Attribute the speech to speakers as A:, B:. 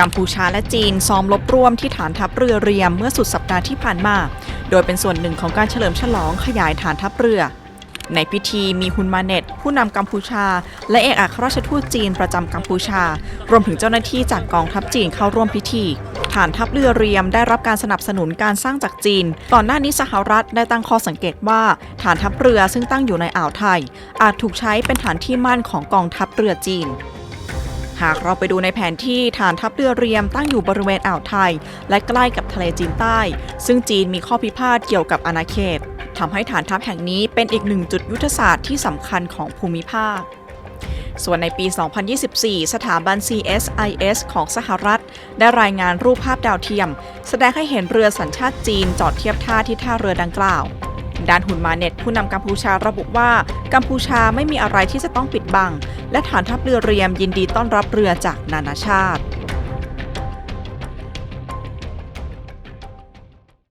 A: กัมพูชาและจีนซ้อมรบร่วมที่ฐานทัพเรือเรียมเมื่อสุดสัปดาห์ที่ผ่านมา โดยเป็นส่วนหนึ่งของการเฉลิมฉลองขยายฐานทัพเรือ ในพิธีมีฮุนมาเน็ตผู้นำกัมพูชา และเอกอัครราชทูตจีนประจำกัมพูชา รวมถึงเจ้าหน้าที่จากกองทัพจีนเข้าร่วมพิธี ฐานทัพเรือเรียมได้รับการสนับสนุนการสร้างจากจีน ก่อนหน้านี้สหรัฐได้ตั้งข้อสังเกตว่า ฐานทัพเรือซึ่งตั้งอยู่ในอ่าวไทย อาจถูกใช้เป็นฐานที่มั่นของกองทัพเรือจีน หากเราไปดูในแผนที่ฐานทัพเรือเรียมตั้งอยู่บริเวณอ่าวไทย และใกล้กับทะเลจีนใต้ ซึ่งจีนมีข้อพิพาทเกี่ยวกับอาณาเขตทำให้ฐานทัพแห่งนี้เป็นอีกหนึ่งจุดยุทธศาสตร์ที่สำคัญของภูมิภาคส่วนในปี 2024 สถาบัน CSIS ของสหรัฐ ได้รายงานรูปภาพดาวเทียม แสดงให้เห็นเรือสัญชาติจีนจอดเทียบท่าที่ท่าเรือดังกล่าว ด้านหุนมาเน็ตผู้นำกัมพูชาระบุว่า กัมพูชาไม่มีอะไรที่จะต้องปิดบัง และฐานทัพเรือเรียมยินดีต้อนรับเรือจากนานาชาติ